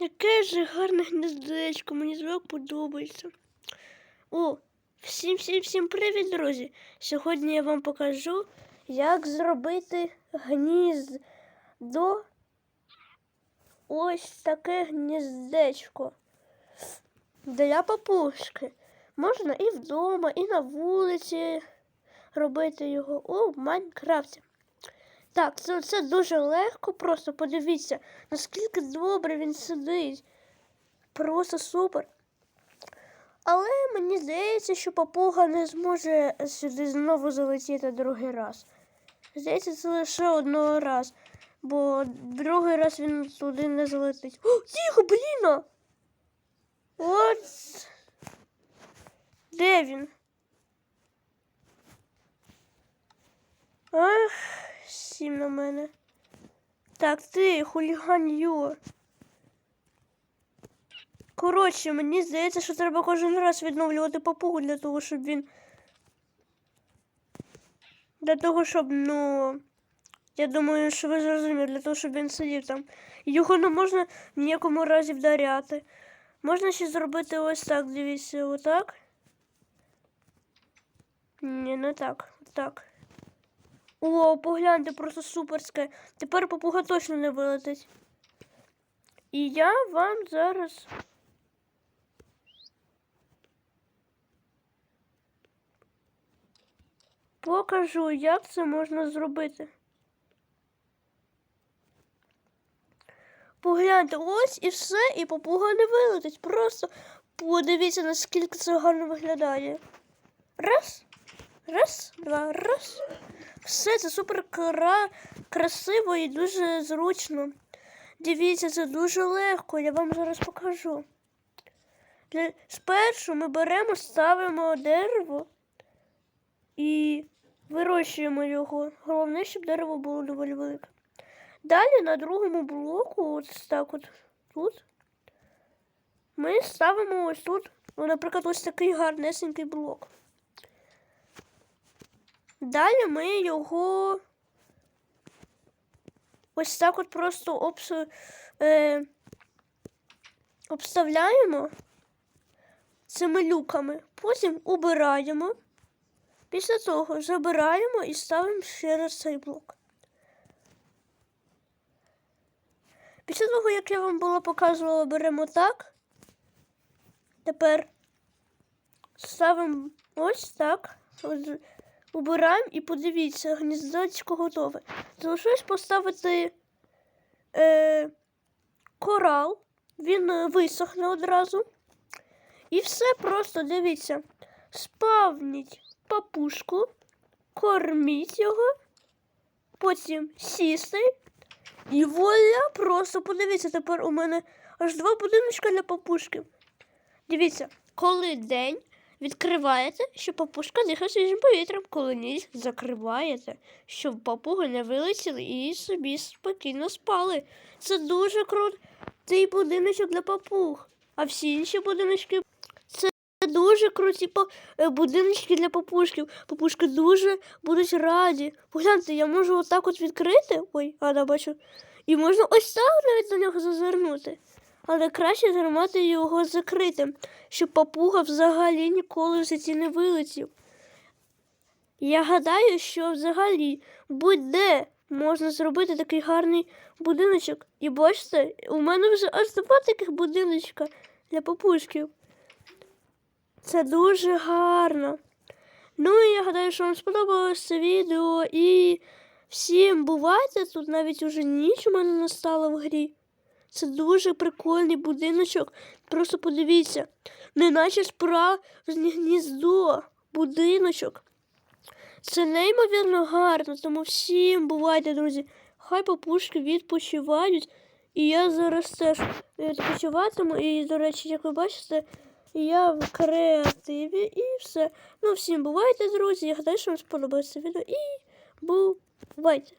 Яке ж гарне гнездечко, мені так подобається. О, всім всім всім привіт, друзі! Сьогодні я вам покажу, як зробити гніздо. Ось таке гніздечко. Для папушки. Можна і вдома, і на вулиці робити його у Майнкрафті. Так, це, це дуже легко, просто подивіться, наскільки добре він сидить. Просто супер. Але мені здається, що папуга не зможе сюди знову залетіти другий раз. Здається, це лише одного раз, бо другий раз він туди не залетить. О, тихо, блін! От. Де він? Ах, сім на мене. Так, ти, хуліган Ю. Коротше, мені здається, що треба кожен раз відновлювати папугу для того, щоб він. Для того, щоб, ну. Я думаю, що ви зрозуміли, для того, щоб він сидів там. Його не можна в ніякому разі вдаряти. Можна ще зробити ось так, дивіться, отак. Ні, не так. Так. О, погляньте, просто суперське. Тепер папуга точно не вилетить. І я вам зараз. Покажу, як це можна зробити. Погляньте, ось і все, і папуга не вилетить. Просто подивіться, наскільки це гарно виглядає. Раз, раз, два, раз. Все це супер кра... красиво і дуже зручно. Дивіться, це дуже легко, я вам зараз покажу. Для... Спершу ми беремо, ставимо дерево і вирощуємо його. Головне, щоб дерево було доволі велике. Далі на другому блоку, ось так от тут, ми ставимо ось тут, ну, наприклад, ось такий гарнесенький блок. Далі ми його ось так от просто обс... е... обставляємо цими люками, потім убираємо, після того забираємо і ставимо ще раз цей блок. Після того, як я вам було показувала, беремо так. Тепер ставимо ось так. Убираємо і подивіться, гніздечко готове. Залишилось поставити е, корал, він е, висохне одразу. І все просто дивіться. Спавніть папушку, корміть його, потім сісти. І воля просто подивіться, тепер у мене аж два будиночка для папушки. Дивіться, коли день відкриваєте, щоб папушка дихає свіжим повітрям, коли ніч закриваєте, щоб папуги не вилетіли і собі спокійно спали. Це дуже крутий будиночок для папуг. А всі інші будиночки це дуже круті будиночки для папушків. Папушки дуже будуть раді. Погляньте, я можу отак от відкрити. Ой, а бачу. І можна ось так навіть до нього зазирнути. Але краще тримати його закритим, щоб папуга взагалі ніколи в житті не вилетів. Я гадаю, що взагалі будь-де можна зробити такий гарний будиночок. І бачите, у мене вже аж два таких будиночка для папушків. Це дуже гарно. Ну і я гадаю, що вам сподобалось це відео. І всім бувайте, тут навіть уже ніч у мене настала в грі. Це дуже прикольний будиночок. Просто подивіться, неначе справжнє гніздо, будиночок. Це неймовірно гарно, тому всім бувайте, друзі. Хай папушки відпочивають. І я зараз теж відпочиватиму. І, до речі, як ви бачите, я в креативі і все. Ну, всім бувайте, друзі. Я гадаю, що вам сподобалося відео. І бувайте!